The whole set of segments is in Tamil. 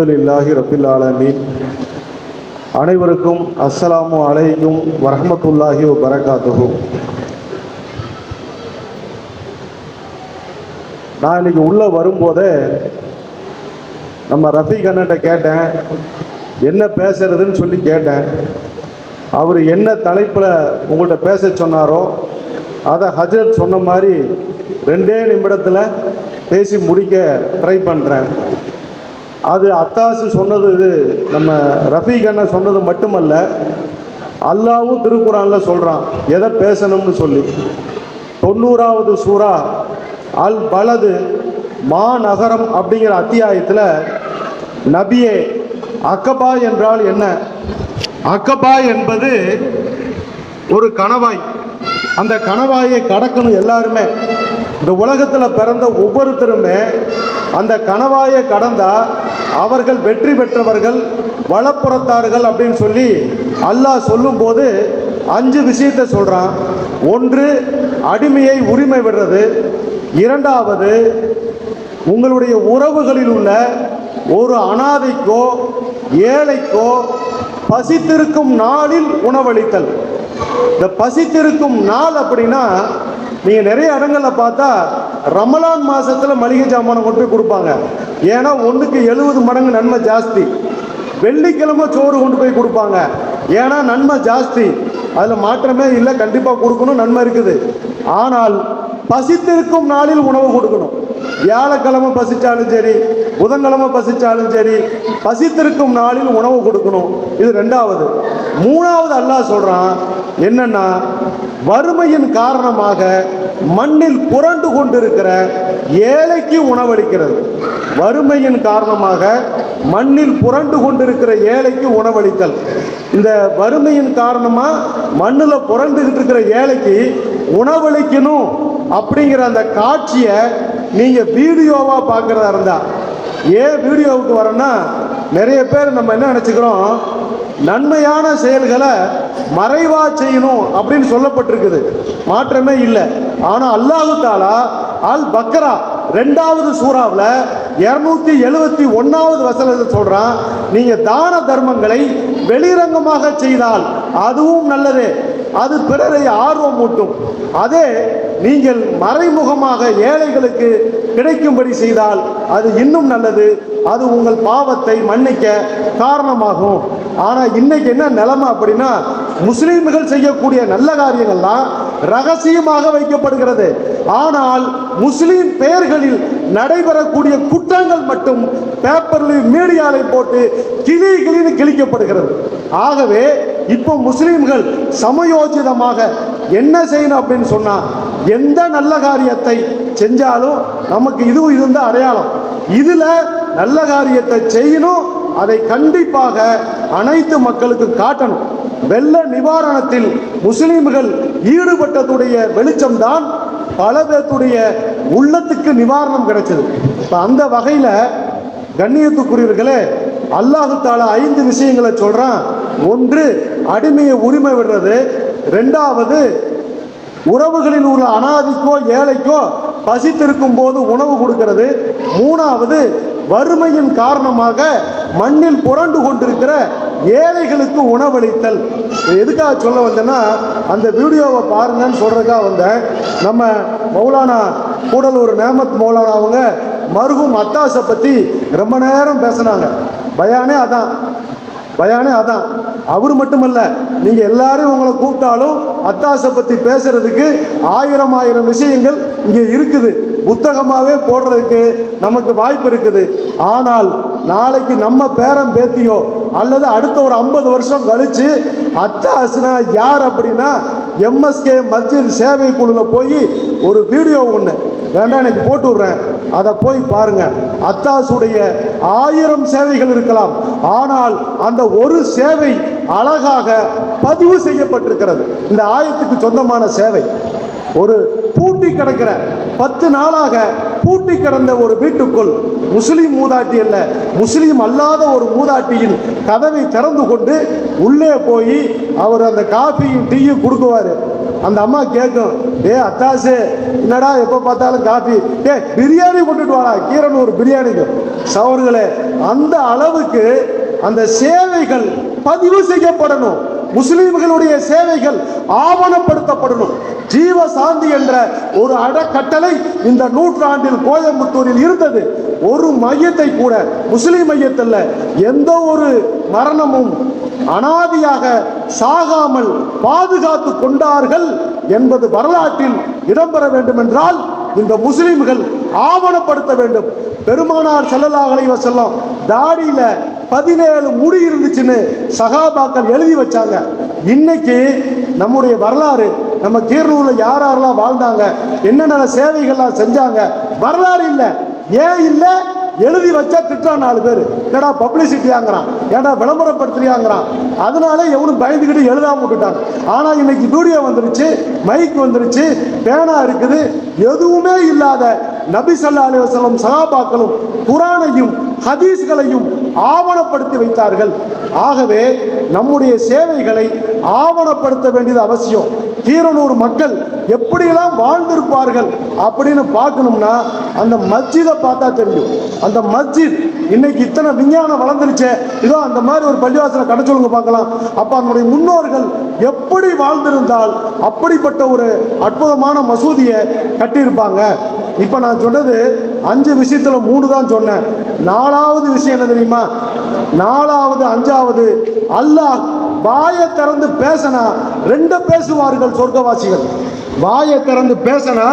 அலமதுல்லாஹி ரபில் ஆலமீன். அனைவருக்கும் அஸ்ஸலாமு அலைக்கும் வரஹ்மத்துல்லாஹி வரகாத்துகு நான் இன்னைக்கு உள்ளே வரும்போதே நம்ம ரஃபீக் அண்ணன்ட்ட கேட்டேன் என்ன பேசுறதுன்னு சொல்லி கேட்டேன். அவர் என்ன தலைப்பில் உங்கள்கிட்ட பேச சொன்னாரோ அதை ஹஜரத் சொன்ன மாதிரி ரெண்டே நிமிடத்தில் பேசி முடிக்க ட்ரை பண்ணுறேன் அது அத்தாசு சொன்னது இது நம்ம ரஃபீக் அண்ணன் சொன்னது மட்டுமல்ல அல்லாவும் திருக்குறானில் சொல்கிறான் எதை பேசணும்னு சொல்லி. தொண்ணூறாவது சூறா அல் பலது மாநகரம் அப்படிங்கிற அத்தியாயத்தில் நபியே அக்கபா என்றால் என்ன? அக்கபா என்பது ஒரு கணவாய். அந்த கணவாயை கடக்கணும் எல்லாருமே. இந்த உலகத்தில் பிறந்த ஒவ்வொருத்தருமே அந்த கணவாயை கடந்தால் அவர்கள் வெற்றி பெற்றவர்கள் வளப்புறத்தார்கள் அப்படின்னு சொல்லி அல்லாஹ் சொல்லும்போது அஞ்சு விஷயத்தை சொல்கிறான் ஒன்று அடிமையை உரிமை விடுறது. இரண்டாவது உங்களுடைய உறவுகளில் உள்ள ஒரு அனாதைக்கோ ஏழைக்கோ பசித்திருக்கும் நாளில் உணவளித்தல். இந்த பசித்திருக்கும் நாள் அப்படின்னா நீங்கள் நிறைய இடங்களில் பார்த்தா ரமலான் மாதத்தில் மளிகை சாமானை கொண்டு போய் கொடுப்பாங்க. ஏன்னா ஒன்றுக்கு எழுபது மடங்கு நன்மை ஜாஸ்தி. வெள்ளிக்கிழமை சோறு கொண்டு போய் கொடுப்பாங்க. ஏன்னா நன்மை ஜாஸ்தி. அதில் மாற்றமே இல்லை கண்டிப்பாக கொடுக்கணும் நன்மை இருக்குது. ஆனால் பசித்திருக்கும் நாளில் உணவு கொடுக்கணும். வியாழக்கிழமை பசித்தாலும் சரி புதன்கிழமை பசித்தாலும் சரி பசித்திருக்கும் நாளில் உணவு கொடுக்கணும். இது ரெண்டாவது. மூணாவது அல்லாஹ் சொல்கிறான் என்னென்னா வறுமையின் காரணமாக மண்ணில் புரண்டு கொண்டிருக்கிற ஏழைக்கு உணவளிக்கிறது. வறுமையின் காரணமாக மண்ணில் புரண்டு கொண்டிருக்கிற ஏழைக்கு உணவளித்தல். இந்த வறுமையின் காரணமாக மண்ணில் புரண்டுகிட்டு இருக்கிற ஏழைக்கு உணவளிக்கணும் அப்படிங்கிற அந்த காட்சியை நீங்கள் வீடியோவாக பார்க்குறதா இருந்தால் ஏன் வீடியோவுக்கு வரேன்னா நிறைய பேர் நம்ம என்ன நினச்சிக்கிறோம்? நன்மையான செயல்களை மறைவா செய்யணும் அப்படின்னு சொல்லப்பட்டிருக்குது. மாற்றமே இல்லை. ஆனால் அல்லாஹு தாலா அல் பக்ரா ரெண்டாவது சூறாவில் இரநூத்தி எழுபத்தி ஒன்றாவது வசனத்தை சொல்கிறான் நீங்கள் தான தர்மங்களை வெளிரங்கமாக செய்தால் அதுவும் நல்லது. அது பிறரை ஆர்வம் மூட்டும் அதே நீங்கள் மறைமுகமாக ஏழைகளுக்கு கிடைக்கும்படி செய்தால் அது இன்னும் நல்லது. அது உங்கள் பாவத்தை மன்னிக்க காரணமாகும். ஆனால் இன்னைக்கு என்ன நிலைமை அப்படின்னா முஸ்லீம்கள் செய்யக்கூடிய நல்ல காரியங்கள்லாம் ரகசியமாக வைக்கப்படுகிறது. ஆனால் முஸ்லீம் பெயர்களில் நடைபெறக்கூடிய குற்றங்கள் மட்டும் பேப்பர்லையும் மீடியாவில் போட்டு கிளி கிளின்னு கிழிக்கப்படுகிறது. ஆகவே இப்போ முஸ்லீம்கள் சமயோஜிதமாக என்ன செய்யணும் அப்படின்னு சொன்னால் எந்த நல்ல காரியத்தை செஞ்சாலும் நமக்கு இதுவும் இருந்தால் அடையாளம். இதில் நல்ல காரியத்தை செய்யணும் அதை கண்டிப்பாக அனைத்து மக்களுக்கு காட்டணும். வெள்ள நிவாரணத்தில் முஸ்லீம்கள் ஈடுபட்டதுடைய வெளிச்சம்தான் பல பேர்த்துடைய உள்ளத்துக்கு நிவாரணம் கிடைச்சது. இப்போ அந்த வகையில் கண்ணியத்துக்குரியவர்களே அல்லாஹு தாலா ஐந்து விஷயங்களை சொல்கிறான் ஒன்று அடிமையை உரிமை விடுறது. ரெண்டாவது உறவுகளில் உள்ள அனாதிக்கோ ஏழைக்கோ பசித்திருக்கும் போது உணவு கொடுக்கிறது. மூணாவது வறுமையின் காரணமாக மண்ணில் புரண்டு கொண்டிருக்கிற ஏழைகளுக்கு உணவளித்தல். எதுக்காக சொல்ல வந்தேன்னா அந்த வீடியோவை பாருங்கன்னு சொல்கிறதுக்காக வந்தேன். நம்ம மௌலானா கூடலூர் நேமத் மௌலானா அவங்க மருகும் அத்தாஸை பற்றி ரொம்ப நேரம் பேசினாங்க. பயானே அதான். பயானே அதான். அவர் மட்டுமல்ல நீங்கள் எல்லாரும் உங்களை கூப்பிட்டாலும் அத்தாசை பற்றி பேசுறதுக்கு ஆயிரம் ஆயிரம் விஷயங்கள் இங்கே இருக்குது. புத்தகமாகவே போடுறதுக்கு நமக்கு வாய்ப்பு இருக்குது. ஆனால் நாளைக்கு நம்ம பேரம் பேத்தியோ அல்லது அடுத்த ஒரு ஐம்பது வருஷம் கழிச்சு அத்தாசுனா யார் அப்படின்னா எம்எஸ்கே மஸ்ஜித் சேவை குழுல போய் ஒரு வீடியோ ஒன்று வேண்டாம் எனக்கு போட்டு விடுறேன். அதை போய் பாருங்க. அத்தாசுடைய ஆயிரம் சேவைகள் இருக்கலாம். ஆனால் அந்த ஒரு சேவை அழகாக பதிவு செய்யப்பட்டிருக்கிறது. இந்த ஆயத்துக்கு சொந்தமான சேவை. ஒரு பூட்டி கிடக்கிற பத்து நாளாக பூட்டி கிடந்த ஒரு வீட்டுக்குள் முஸ்லீம் மூதாட்டி அல்ல முஸ்லீம் அல்லாத ஒரு மூதாட்டியின் கதவை திறந்து கொண்டு உள்ளே போய் அவர் அந்த காஃபியும் டீயும் கொடுக்குவார். அந்த அம்மா கேட்கும் ஏ அத்தாசு என்னடா எப்போ பார்த்தாலும் காஃபி? ஏ பிரியாணி கொண்டுட்டு வாடா கீரனூர் பிரியாணிக்கு. சவர்களே அந்த அளவுக்கு அந்த சேவைகள் பதிவு செய்யப்படணும். முஸ்லீம்களுடைய சேவைகள் ஆவணப்படுத்தப்படணும். ஜீவ சாந்தி என்ற ஒரு அடக்கட்டளை இந்த நூற்றாண்டில் கோயம்புத்தூரில் இருந்தது. ஒரு மையத்தை கூட முஸ்லீம் மையத்தில் எந்த ஒரு மரணமும் அனாதியாக சாகாமல் பாதுகாத்து கொண்டார்கள் என்பது வரலாற்றில் இடம்பெற வேண்டும் என்றால் இந்த முஸ்லிம்கள் ஆவணப்படுத்த வேண்டும். பெருமானார் செல்லலாகலை அலைஹி தாடியில் தாடியில பதினேழு முடி இருந்துச்சுன்னு சகாபாக்கள் எழுதி வச்சாங்க. இன்னைக்கு நம்முடைய வரலாறு நம்ம கீரனூர்ல யார் யாரெல்லாம் வாழ்ந்தாங்க என்னென்ன சேவைகள்லாம் செஞ்சாங்க வரலாறு இல்லை. ஏன் இல்லை? எழுதி வச்சா திட்டுறான் நாலு பேர். ஏடா பப்ளிசிட்டியாங்கிறான். ஏடா விளம்பரப்படுத்துறியாங்கிறான். அதனால எவனும் பயந்துக்கிட்டு எழுதாம விட்டுட்டாங்க. ஆனால் இன்னைக்கு வீடியோ வந்துருச்சு மைக் வந்துருச்சு பேனா இருக்குது. எதுவுமே இல்லாத நபி ஸல்லல்லாஹு அலைஹி வஸல்லம் குரானையும் ஹதீஸ்களையும் ஆவணப்படுத்தி வைத்தார்கள். ஆகவே நம்முடைய சேவைகளை ஆவணப்படுத்த வேண்டியது அவசியம். கீரனூர் மக்கள் எப்படியெல்லாம் வாழ்ந்திருப்பார்கள் அப்படின்னு பார்க்கணும்னா அந்த மஸ்ஜிதை பார்த்தா தெரியும். அந்த மஸ்ஜித் இன்னைக்கு இத்தனை விஞ்ஞானம் வளர்ந்துருச்சே இதோ அந்த மாதிரி ஒரு பள்ளிவாசலை கடைச்சொலுங்க பார்க்கலாம். அப்போ அதனுடைய முன்னோர்கள் எப்படி வாழ்ந்திருந்தால் அப்படிப்பட்ட ஒரு அற்புதமான மசூதியை கட்டியிருப்பாங்க. இப்போ நான் சொன்னது அஞ்சு விஷயத்தில் மூணு தான் சொன்னேன். நாலாவது விஷயம் என்ன தெரியுமா? நாலாவது அஞ்சாவது அல்லாஹ் வாயை திறந்து பேசினா ரெண்டு பேசுவார்கள் சொர்க்கவாசிகள். வாயை திறந்து பேசினா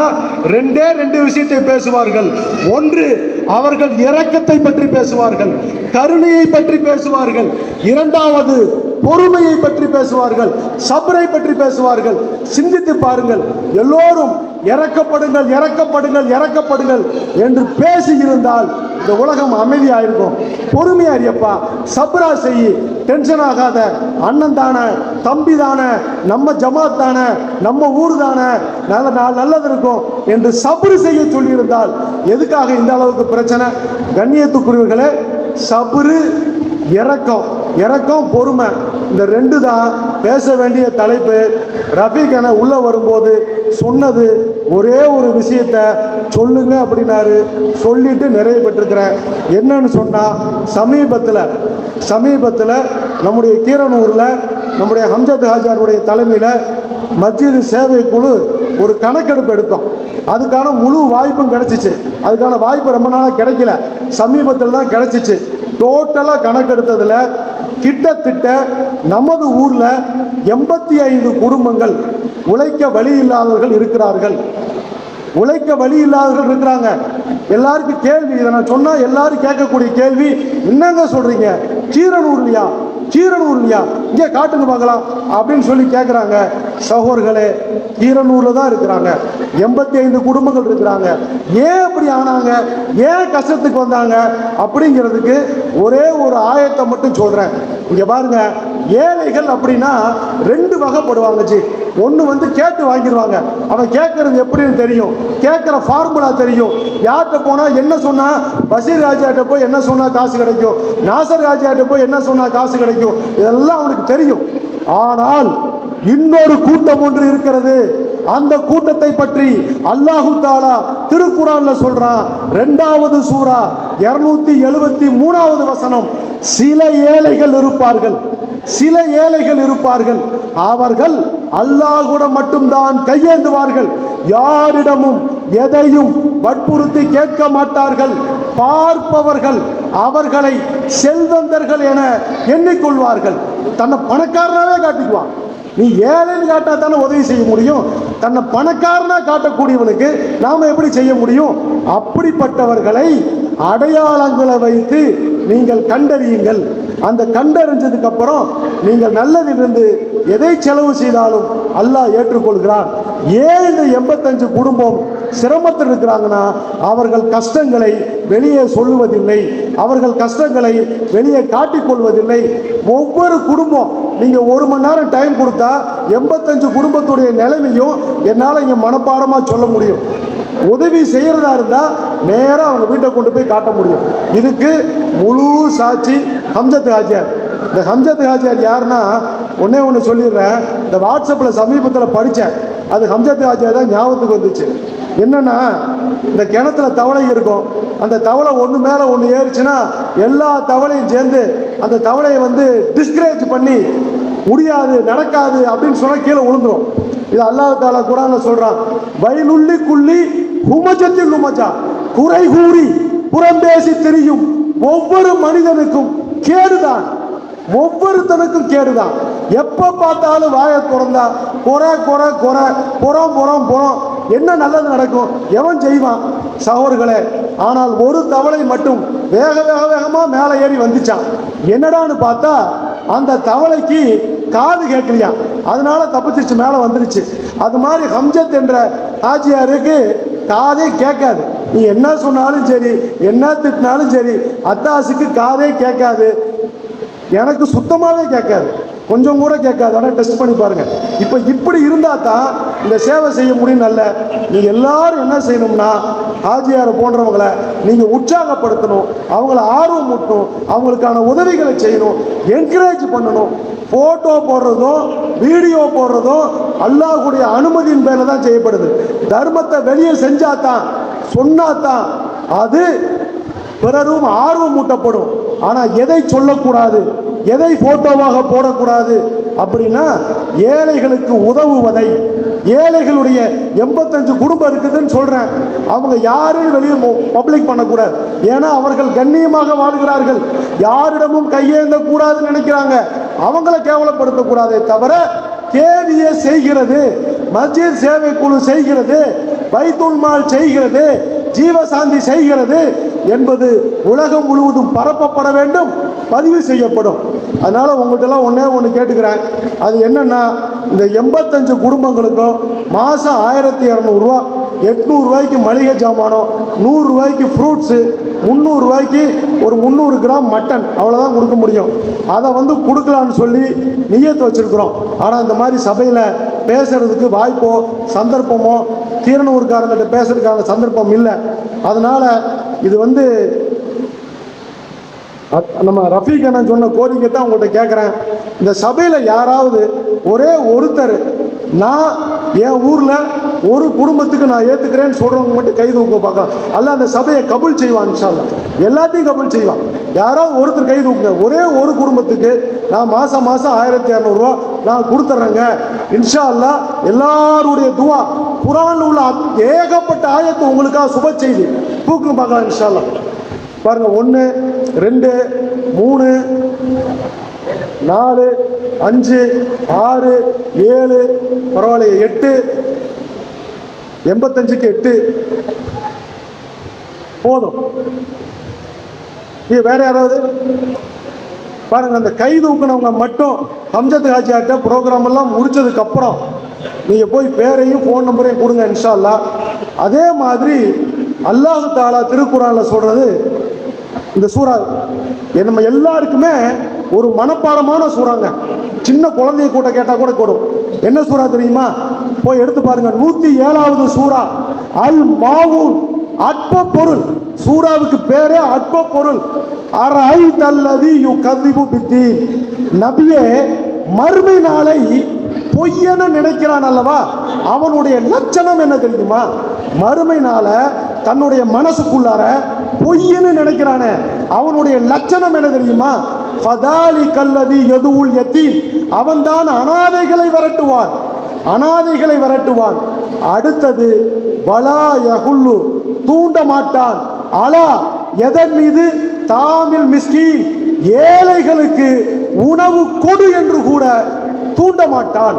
ரெண்டே ரெண்டு விஷயத்தை பேசுவார்கள். ஒன்று அவர்கள் இரக்கத்தை பற்றி பேசுவார்கள் கருணையை பற்றி பேசுவார்கள். இரண்டாவது பொறுமையை பற்றி பேசுவார்கள் சபரை பற்றி பேசுவார்கள். சிந்தித்து பாருங்கள் எல்லோரும் இறக்கப்படுங்கள் இறக்கப்படுங்கள் இறக்கப்படுங்கள் என்று பேசி இருந்தால் இந்த உலகம் அமைதியா இருக்கும் பொறுமையா இருப்பா சப்ரா செய்யி டென்ஷன் ஆகாத. அண்ணன் தானே தம்பி தானே நம்ம ஜமாத் தானே நம்ம ஊர் தானே நல்ல நாள் நல்லது இருக்கும் என்று சபுரு செய்ய சொல்லியிருந்தால் எதுக்காக இந்த அளவுக்கு பிரச்சனை? கண்ணியத்துக்குரியவர்களே சபரு இறக்கம் இறக்கம் பொறுமை. இந்த ரெண்டு தான் பேச வேண்டிய தலைப்பு. ரஃபீக் என உள்ளே வரும்போது சொன்னது ஒரே ஒரு விஷயத்த சொல்லுங்க அப்படின்னாரு. சொல்லிட்டு நிறைய பெற்றிருக்கிறேன். என்னன்னு சொன்னால் சமீபத்தில் சமீபத்தில் நம்முடைய கீரனூரில் நம்முடைய ஹம்ஜத் ஹாஜாருடைய தலைமையில் மத்திய சேவை குழு ஒரு கணக்கெடுப்பு எடுத்தோம். அதுக்கான முழு வாய்ப்பும் கிடைச்சிச்சு. அதுக்கான வாய்ப்பு ரொம்ப நாளாக கிடைக்கல. சமீபத்தில் தான் கிடைச்சிச்சு. டோட்டலாக கணக்கெடுத்ததில் கிட்டத்தட்ட நமது ஊரில் எண்பத்தி ஐந்து குடும்பங்கள் உழைக்க வழி இல்லாதவர்கள் இருக்கிறார்கள். உழைக்க வழி இல்லாதவர்கள் இருக்கிறாங்க. எல்லாருக்கும் கேள்வி இதை நான் சொன்னால் எல்லாரும் கேட்கக்கூடிய கேள்வி என்னங்க சொல்றீங்க? சீரனூர்லையா கீரனூர்லையா இங்கே காட்டுங்க பார்க்கலாம். அப்படின்னு சொல்லி கேட்குறாங்க சகோதர்களே கீரனூரில் தான் இருக்கிறாங்க. எண்பத்தி ஐந்து குடும்பங்கள் இருக்கிறாங்க. ஏன் அப்படி ஆனாங்க? ஏன் கஷ்டத்துக்கு வந்தாங்க? அப்படிங்கிறதுக்கு ஒரே ஒரு ஆயத்தை மட்டும் சொல்கிறேன் இங்கே பாருங்கள் ஏழைகள் அப்படின்னா ரெண்டு வகைப்படுவாங்க ஜி. ஒன்று வந்து கேட்டு வாங்கிடுவாங்க. அவன் கேட்கறது எப்படின்னு தெரியும். கேட்குற ஃபார்முலா தெரியும். யார்கிட்ட போனால் என்ன சொன்னால் பஷீர் ராஜாட்ட போய் என்ன சொன்னால் காசு கிடைக்கும். நாசர் ராஜாட்ட போய் என்ன சொன்னால் காசு கிடைக்கும். இதெல்லாம் அவனுக்கு தெரியும். ஆனால் இன்னொரு கூட்டம் ஒன்று இருக்கிறது. அந்த கூட்டத்தை பற்றி அல்லாஹு தாலா திருக்குறான்ல சொல்றான். ரெண்டாவது சூரா இருநூத்தி எழுபத்தி மூணாவது வசனம். சில ஏழைகள் இருப்பார்கள். சில ஏழைகள் இருப்பார்கள். அவர்கள் அல்லாஹுடன் மட்டும்தான் கையேந்துவார்கள். யாரிடமும் எதையும் வற்புறுத்தி கேட்க மாட்டார்கள். பார்ப்பவர்கள் அவர்களை செல்வந்தர்கள் என எண்ணிக்கொள்வார்கள். தன்னை பணக்காரனாவே காட்டிக்குவான். நீ ஏழைன்னு காட்டா தானே உதவி செய்ய முடியும்? தன்னை பணக்காரனாக காட்டக்கூடியவனுக்கு நாம் எப்படி செய்ய முடியும்? அப்படிப்பட்டவர்களை அடையாளங்களை வைத்து நீங்கள் கண்டறியுங்கள். அந்த கண்டறிஞ்சதுக்கு அப்புறம் நீங்கள் நல்லதிலிருந்து எதை செலவு செய்தாலும் அல்லாஹ் ஏற்றுக்கொள்கிறான். ஏன் இந்த எண்பத்தஞ்சு குடும்பம் சிரமத்தில் இருக்கிறாங்கன்னா அவர்கள் கஷ்டங்களை வெளியே சொல்லுவதில்லை. அவர்கள் கஷ்டங்களை வெளியே காட்டிக்கொள்வதில்லை. ஒவ்வொரு குடும்பம் நீங்கள் ஒரு மணி நேரம் டைம் கொடுத்தா எண்பத்தஞ்சு குடும்பத்துடைய நிலைமையும் என்னால் இங்கே மனப்பாடமாக சொல்ல முடியும். உதவி செய்கிறதா இருந்தால் நேராக அவங்க வீட்டை கொண்டு போய் காட்ட முடியும். இதுக்கு முழு சாட்சி ஹம்சத் ஹாஜியார். இந்த ஹம்சத் ஹாஜியார் யாருன்னா ஒன்றே ஒன்று சொல்லிடுறேன். இந்த வாட்ஸ்அப்பில் சமீபத்தில் படித்தேன் அது ஹம்சத் ஆஜியா தான் ஞாபகத்துக்கு வந்துச்சு. என்னன்னா இந்த கிணத்துல தவளை இருக்கும். அந்த தவளை ஒன்று மேலே ஒன்று ஏறிச்சுன்னா எல்லா தவளையும் சேர்ந்து அந்த தவளையை வந்து டிஸ்கரேஜ் பண்ணி முடியாது நடக்காது அப்படின்னு சொன்னால் கீழே விழுந்துடும் இது அல்லாஹ் தாலா குரான்ல சொல்றான் வயலுள்ளி குள்ளி ஹுமஜத்தில் ஹுமஜா குறை கூறி புறம்பேசி தெரியும். ஒவ்வொரு மனிதனுக்கும் கேடுதான். ஒவ்வொருத்தனுக்கும் கேடுதான். எப்ப பார்த்தாலும் வாயை திறந்தா குறை குறை குறை புறம் புறம் புறம். என்ன நல்லது நடக்கும்? எவன் செய்வான்? சகோர்களே ஆனால் ஒரு தவளை மட்டும் வேக வேக வேகமாக மேலே ஏறி வந்துச்சான். என்னடான்னு பார்த்தா அந்த தவளைக்கு காது கேட்கலையா? அதனால தப்பிச்சிச்சு மேலே வந்துருச்சு. அது மாதிரி ஹம்ஜத் என்ற ஆஜியாருக்கு காதே கேட்காது. நீ என்ன சொன்னாலும் சரி என்ன திட்டினாலும் சரி அத்தாசுக்கு காதே கேட்காது. எனக்கு சுத்தமாகவே கேட்காது. கொஞ்சம் கூட கேட்காது. ஆனால் டெஸ்ட் பண்ணி பாருங்கள் இப்போ இப்படி இருந்தால் தான் இந்த சேவை செய்ய முடியும் நல்ல நீங்கள் எல்லாரும் என்ன செய்யணும்னா ஆஜியார் போன்றவங்களை நீங்கள் உற்சாகப்படுத்தணும். அவங்கள ஆர்வம் ஊட்டணும். அவங்களுக்கான உதவிகளை செய்யணும். என்கரேஜ் பண்ணணும். ஃபோட்டோ போடுறதும் வீடியோ போடுறதும் அல்லாஹுடைய அனுமதியின் பேரில் தான் செய்யப்படுது. தர்மத்தை வெளியே செஞ்சாதான் சொன்னாதான் அது பிறரும் ஆர்வம் ஊட்டப்படும். ஆனால் எதை சொல்லக்கூடாது? எதை ஃபோட்டோவாக போடக்கூடாது? அப்படின்னா ஏழைகளுக்கு உதவுவதை ஏழைகளுடைய எண்பத்தஞ்சு குடும்பம் இருக்குதுன்னு சொல்கிறேன் அவங்க யாரையும் வெளியே பப்ளிக் பண்ணக்கூடாது. ஏன்னா அவர்கள் கண்ணியமாக வாழ்கிறார்கள். யாரிடமும் கையேந்த கூடாதுன்னு நினைக்கிறாங்க. அவங்கள கேவலப்படுத்தக்கூடாதே தவிர கேவியை செய்கிறது மஸ்ஜித் சேவை குழு செய்கிறது பைத்துல் மால் செய்கிறது ஜீவசாந்தி செய்கிறது என்பது உலகம் முழுவதும் பரப்பப்பட வேண்டும் பதிவு செய்யப்படும். அதனால் உங்கள்கிட்டலாம் ஒன்றே ஒன்று கேட்டுக்கிறேன். அது என்னென்னா இந்த எண்பத்தஞ்சு குடும்பங்களுக்கும் மாதம் ஆயிரத்தி இரநூறுவா எட்நூறுரூவாய்க்கு மளிகை ஜாமானம் நூறுரூவாய்க்கு ஃப்ரூட்ஸு முந்நூறுரூவாய்க்கு ஒரு முந்நூறு கிராம் மட்டன் அவ்வளோதான் கொடுக்க முடியும். அதை வந்து கொடுக்கலான்னு சொல்லி நியத்து வச்சுருக்குறோம். ஆனால் இந்த மாதிரி சபையில் பேசுறதுக்கு வாய்ப்போ சந்தர்ப்பமோ கீரனூர்காரங்கிட்ட பேசுறதுக்கான சந்தர்ப்பம் இல்லை. அதனால் இது வந்து நம்ம ரஃபீக் அண்ணன் சொன்ன கோரிக்கை தான் உங்கள்கிட்ட கேட்குறேன். இந்த சபையில் யாராவது ஒரே ஒருத்தர் நான் என் ஊரில் ஒரு குடும்பத்துக்கு நான் ஏற்றுக்கிறேன்னு சொல்கிறவங்க மட்டும் கை தூக்க பார்க்கலாம். அல்ல அந்த சபையை கபுல் செய்வான் இன்ஷால்லா எல்லாத்தையும் கபுல் செய்வான். யாராவது ஒருத்தர் கை தூக்குங்க. ஒரே ஒரு குடும்பத்துக்கு நான் மாதம் மாதம் ஆயிரத்தி இரநூறுவா நான் கொடுத்துட்றேங்க இன்ஷா அல்லா எல்லாருடைய துவா குரான் உள்ள ஏகப்பட்ட ஆயத்து உங்களுக்காக சுப செய்தி. தூக்குங்க பார்க்கலாம் இன்ஷா அல்லா பாருங்கள் ஒன்று ரெண்டு மூணு நாலு அஞ்சு ஆறு ஏழு பரவாயில்லையே எட்டு எண்பத்தஞ்சுக்கு எட்டு. போதும். இது வேற யாராவது? பாருங்கள் அந்த கை தூக்குனவங்க மட்டும் ஹம்சத் ஹாஜியாட்ட ப்ரோக்ராம் எல்லாம் முடிச்சதுக்கப்புறம் நீங்கள் போய் பேரையும் ஃபோன் நம்பரையும் கொடுங்க இன்ஷால்லா அதே மாதிரி அல்லாஹ் தாலா திருக்குறானில் சொல்கிறது இந்த சூறா நம்ம எல்லாருக்குமே ஒரு மனப்பாடமான சூறாங்க. சின்ன குழந்தைய கூட்ட கேட்டால் கூட கூடும். என்ன சூறா தெரியுமா? போய் எடுத்து பாருங்க நூற்றி ஏழாவது சூறா அல் மாவு அற்ப பொருள் சூறாவுக்கு பேரே அற்ப பொருள். அரை தல்லதி யு கதிபு பித்தி. நபியே மறுமை நாளை பொய்யென நினைக்கிறான் அல்லவா? அவனுடைய லட்சணம் என்ன தெரியுமா? மறுமை நாள தன்னுடைய மனசுக்குள்ளார பொய்யன்னு நினைக்கிறானே. அவனுடைய லட்சணம் என்ன தெரியுமா? ஃபதாலி கல்லதி எதுவுல் எத்தீம் அவன்தான் அனாதைகளை விரட்டுவான். அனாதைகளை விரட்டுவான். அடுத்தது பலா யகுல்லு. தூண்ட மாட்டான் அலா எதன் மீது? தாமில் மிஸ்கீன் ஏழைகளுக்கு உணவு கொடு என்று கூட தூண்ட மாட்டான்.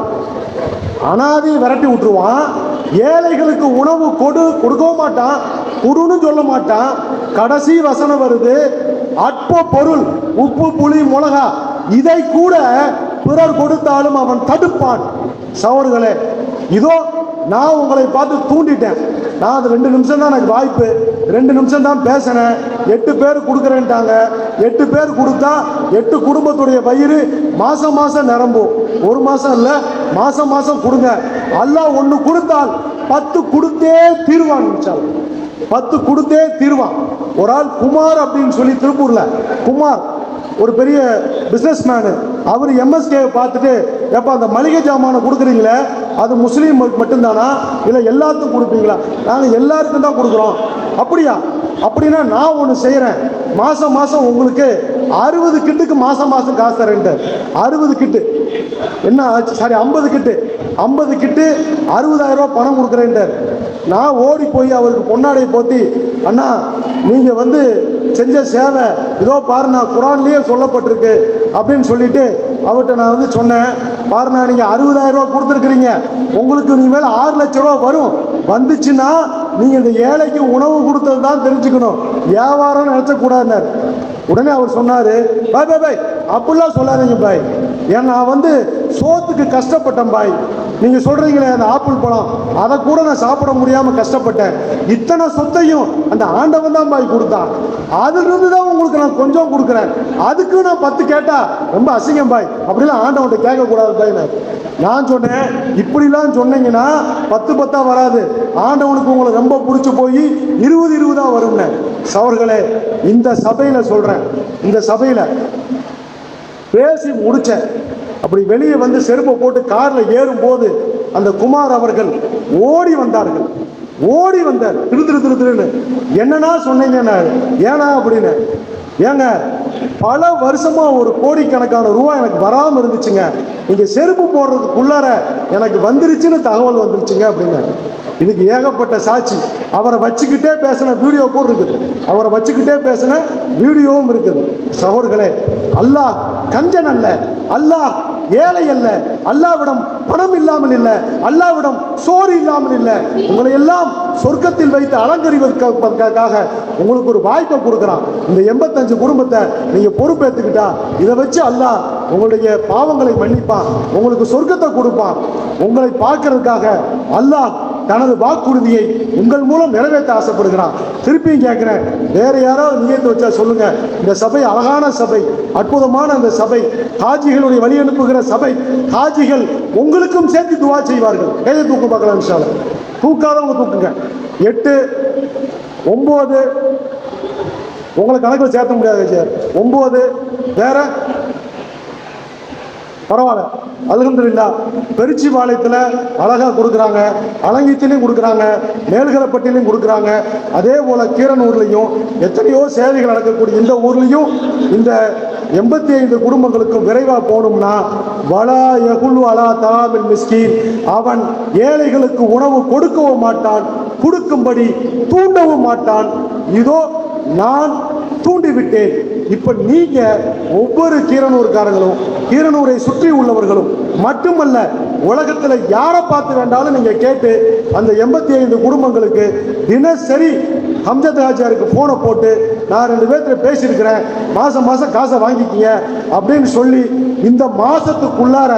அனாதி விரட்டி விட்டுருவான். ஏழைகளுக்கு உணவு கொடு கொடுக்கவும் மாட்டான். கொடுன்னு சொல்ல மாட்டான். கடைசி வசனம் வருது அற்ப பொருள் உப்பு புளி மிளகா இதை கூட பிறர் கொடுத்தாலும் அவன் தடுப்பான். சவர்களே இதோ நான் உங்களை பார்த்து தூண்டிட்டேன். நான் அது ரெண்டு நிமிஷம் தான் எனக்கு வாய்ப்பு. ரெண்டு நிமிஷம் தான் பேசினேன். எட்டு பேர் கொடுக்குறேன்ட்டாங்க. எட்டு பேர் கொடுத்தா எட்டு குடும்பத்துடைய பயிறு மாதம் மாதம் நிரம்பும். ஒரு மாதம் இல்லை மாதம் மாதம் கொடுங்க. அல்லாஹ் ஒன்று கொடுத்தால் பத்து கொடுத்தே தீர்வான் இன்ஷா பத்து கொடுத்தே தீர்வான். ஒரு ஆள் குமார் அப்படின்னு சொல்லி திருப்பூரில். குமார் ஒரு பெரிய பிஸ்னஸ் மேனு அவர் எம்எஸ்கே பார்த்துட்டு எப்போ அந்த மளிகை ஜாமானை கொடுக்குறீங்களே? அது முஸ்லீம் மட்டும்தானா? இல்லை எல்லாத்துக்கும் கொடுப்பீங்களா? நாங்கள் எல்லாருக்கும் தான் கொடுக்குறோம். அப்படியா? அப்படின்னா நான் ஒன்று செய்கிறேன் மாதம் மாதம் உங்களுக்கு அறுபது கிட்டுக்கு மாதம் மாதம் காசு தரேன்ட்டு. அறுபது கிட்டு. என்ன ஆச்சு? சாரி ஐம்பது கிட்டு. ஐம்பது கிட்டு அறுபதாயிரம் ரூபா பணம் கொடுக்குறேன்ட்டு நான் ஓடி போய் அவருக்கு பொன்னாடையை போத்தி அண்ணா நீங்கள் வந்து செஞ்ச சேவை இதோ பாரு நான் குரான்லேயே சொல்லப்பட்டிருக்கு அப்படின்னு சொல்லிட்டு அவர்கிட்ட நான் வந்து சொன்னேன். பாருண்ணா நீங்கள் அறுபதாயிரம் ரூபா கொடுத்துருக்குறீங்க. உங்களுக்கு இனிமேல் ஆறு லட்ச ரூபா வரும். வந்துச்சுன்னா நீங்கள் இந்த ஏழைக்கு உணவு கொடுத்தது தான் தெரிஞ்சுக்கணும். வியாபாரம் நினச்சக்கூடாதுனார் உடனே அவர் சொன்னார் பாய் பாய் பாய் அப்படிலாம் சொல்லாதீங்க பாய். ஏன்னா நான் வந்து சோத்துக்கு கஷ்டப்பட்டேன் பாய். நீங்கள் சொல்கிறீங்களே அந்த ஆப்பிள் பழம் அதை கூட நான் சாப்பிட முடியாமல் கஷ்டப்பட்டேன். இத்தனை சொத்தையும் அந்த ஆண்டவன் தான் பாய் கொடுத்தான். அதுலேருந்து தான் உங்களுக்கு நான் கொஞ்சம் கொடுக்குறேன். அதுக்கு நான் பத்து கேட்டா ரொம்ப அசிங்கம் பாய். அப்படிலாம் ஆண்டவன்கிட்ட கேட்கக்கூடாது பாய் நான். சொன்னேன் இப்படிலாம் சொன்னீங்கன்னா பத்து பத்தா வராது. ஆண்டவனுக்கு உங்களை ரொம்ப பிடிச்சி போய் இருபது இருபதா வரும்னு. சவர்களே இந்த சபையில் சொல்கிறேன் இந்த சபையில் பேசி முடித்தேன் அப்படி வெளியே வந்து செருப்பை போட்டு காரில் ஏறும்போது அந்த குமார் அவர்கள் ஓடி வந்தார்கள். ஓடி வந்தார். திரு திரு திரு திருன்னு. என்னன்னா சொன்னீங்க ஏன்னா அப்படின்னு. ஏங்க பல வருஷமா ஒரு கோடிக்கணக்கான ரூபாய் எனக்கு வராம இருந்துச்சுங்க. நீங்க செருப்பு போடுறதுக்குள்ளார எனக்கு வந்துருச்சுன்னு தகவல் வந்துருச்சுங்க அப்படின்னு. இதுக்கு ஏகப்பட்ட சாட்சி. அவரை வச்சுக்கிட்டே பேசின வீடியோ கூட இருக்குது. அவரை வச்சுக்கிட்டே பேசின வீடியோவும் இருக்குது. சகோர்களே அல்லாஹ் கஞ்சன் அல்ல. அல்லாஹ் ஏழை அல்ல அல்லாவிடம் பணம் இல்லாமல் இல்லை அல்லாவிடம் சோறு இல்லாமல் இல்லை. உங்களை எல்லாம் சொர்க்கத்தில் வைத்து அலங்கரிவதற்காக உங்களுக்கு ஒரு வாய்ப்பை கொடுக்குறான். இந்த எண்பத்தஞ்சு குடும்பத்தை நீங்கள் பொறுப்பேற்றுக்கிட்டா இதை வச்சு அல்லாஹ் உங்களுடைய பாவங்களை மன்னிப்பான் உங்களுக்கு சொர்க்கத்தை கொடுப்பான். உங்களை பார்க்கறதுக்காக அல்லாஹ் தனது வாக்குறுதியை உங்கள் மூலம் நிறைவேற்ற ஆசைப்படுகிறான். திருப்பியும் கேட்குறேன். வேறு யாராவது நியத்து வச்சா சொல்லுங்க. இந்த சபை அழகான சபை அற்புதமான அந்த சபை காஜிகளுடைய வழி அனுப்புகிற சபை காஜிகள் உங்களுக்கும் சேர்த்து துவா செய்வார்கள். கையை தூக்கு பார்க்கலாம் இன்ஷா தூக்காதவங்க தூக்குங்க. எட்டு ஒம்பது உங்களை கணக்கில் சேர்த்த முடியாது சார் ஒம்பது வேற பரவாயில்ல. அல்ஹம்துலில்லா பெருச்சி பாளையத்தில் அழகாக கொடுக்குறாங்க அலங்கித்திலையும் கொடுக்குறாங்க மேல்கலப்பட்டிலையும் கொடுக்குறாங்க. அதே போல் கீரனூர்லேயும் எத்தனையோ சேவைகள் நடக்கக்கூடிய இந்த ஊர்லேயும் இந்த எண்பத்தி ஐந்து குடும்பங்களுக்கும் விரைவாக போகணும்னா வலா எகுல் அலா தலாமில் மிஸ்கி அவன் ஏழைகளுக்கு உணவு கொடுக்கவும் மாட்டான் கொடுக்கும்படி தூண்டவும் மாட்டான். இதோ நான் தூண்டிவிட்டேன். இப்போ நீங்கள் ஒவ்வொரு கீரனூர்காரங்களும் கீரனூரை சுற்றி உள்ளவர்களும் மட்டுமல்ல உலகத்தில் யாரை பார்த்து வேண்டாலும் நீங்கள் கேட்டு அந்த எண்பத்தி ஐந்து குடும்பங்களுக்கு தினசரி ஹம்ஜத் ஹாஜியாருக்கு ஃபோனை போட்டு நான் ரெண்டு பேர்த்து பேசியிருக்கிறேன் மாதம் மாதம் காசை வாங்கிக்கிங்க அப்படின்னு சொல்லி இந்த மாதத்துக்குள்ளார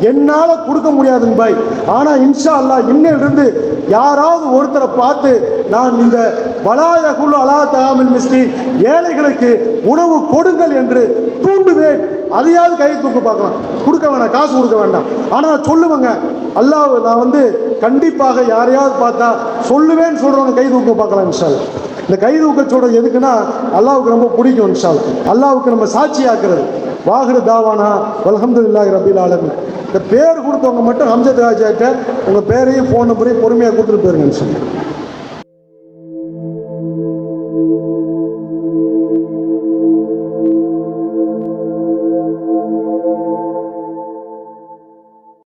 என்னால கொடுக்க முடியாதுங்க பாய் ஆனா இன்ஷா அல்லாஹ் இன்னிலிருந்து யாராவது ஒருத்தரை பார்த்து நான் இந்த வலாயகுல் அலா தகாமில் மிஸ்டி ஏழைகளுக்கு உணவு கொடுங்கள் என்று தூண்டுவேன். அதையாவது கை தூக்க பார்க்கலாம். கொடுக்க வேண்டாம் காசு கொடுக்க வேண்டாம். ஆனா சொல்லுவேங்க அல்லாஹ் நான் வந்து கண்டிப்பாக யாரையாவது பார்த்தா சொல்லுவேன்னு சொல்றவங்க கை தூக்க பார்க்கலாம் இன்ஷா இந்த கை தூக்கச்சோட எதுக்குன்னா அல்லாவுக்கு ரொம்ப பிடிக்கும் இன்ஷா அல்லாவுக்கு நம்ம சாட்சியாக்குறது. வாகுடு தாவானா அல்ஹம்துலில்லாஹி ரபில் ஆலமி இந்த பேர் கொடுத்தவங்க மட்டும் ஹம்சத் ராஜாட்ட உங்கள் பேரையும் ஃபோன் நம்பரையும் பொறுமையாக கொடுத்துட்டு போயிருங்கன்னு சொல்லி